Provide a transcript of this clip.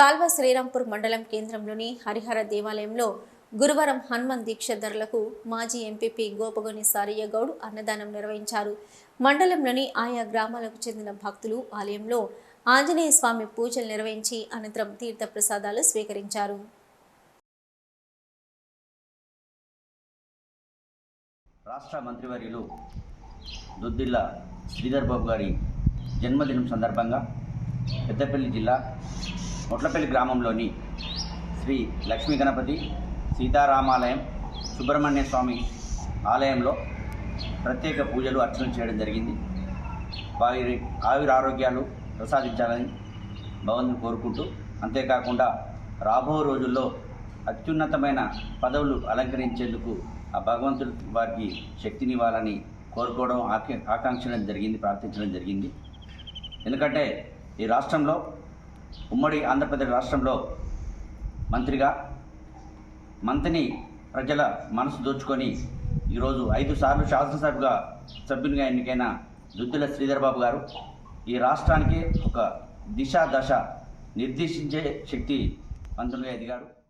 కాల్వ శ్రీరాంపూర్ మండలం కేంద్రంలోని హరిహర దేవాలయంలో గురువారం హనుమాన్ దీక్షధరులకు మాజీ ఎంపీపీ గోపగోని సారయ్య గౌడ్ అన్నదానం నిర్వహించారు. మండలంలోని ఆయా గ్రామాలకు చెందిన భక్తులు ఆలయంలో ఆంజనేయ స్వామి పూజలు నిర్వహించి అనంతరం తీర్థ ప్రసాదాలు స్వీకరించారు. రాష్ట్ర మంత్రివర్యులు దుద్దిల్ల శ్రీధర్ బాబు గారి జన్మదినం సందర్భంగా పెద్దపల్లి జిల్లా మొట్లపల్లి గ్రామంలోని శ్రీ లక్ష్మీ గణపతి సీతారామాలయం సుబ్రహ్మణ్య స్వామి ఆలయంలో ప్రత్యేక పూజలు అర్చనలు చేయడం జరిగింది. వారి ఆవిరి ఆరోగ్యాలు ప్రసాదించాలని భగవంతుని కోరుకుంటూ అంతేకాకుండా రాబో రోజుల్లో అత్యున్నతమైన పదవులు అలంకరించేందుకు ఆ భగవంతుడు వారికి శక్తినివ్వాలని కోరుకోవడం ఆకి ఆకాంక్షించడం జరిగింది ప్రార్థించడం జరిగింది. ఎందుకంటే ఈ రాష్ట్రంలో ఉమ్మడి ఆంధ్రప్రదేశ్ రాష్ట్రంలో మంత్రిగా మంత్రిని ప్రజల మనసు దోచుకొని ఈరోజు ఐదు సార్లు శాసనసభగా సభ్యునిగా ఎన్నికైన దుద్దుల శ్రీధర్బాబు గారు ఈ రాష్ట్రానికి ఒక దిశ దశ నిర్దేశించే శక్తి మంత్రులుగా ఎదిగారు.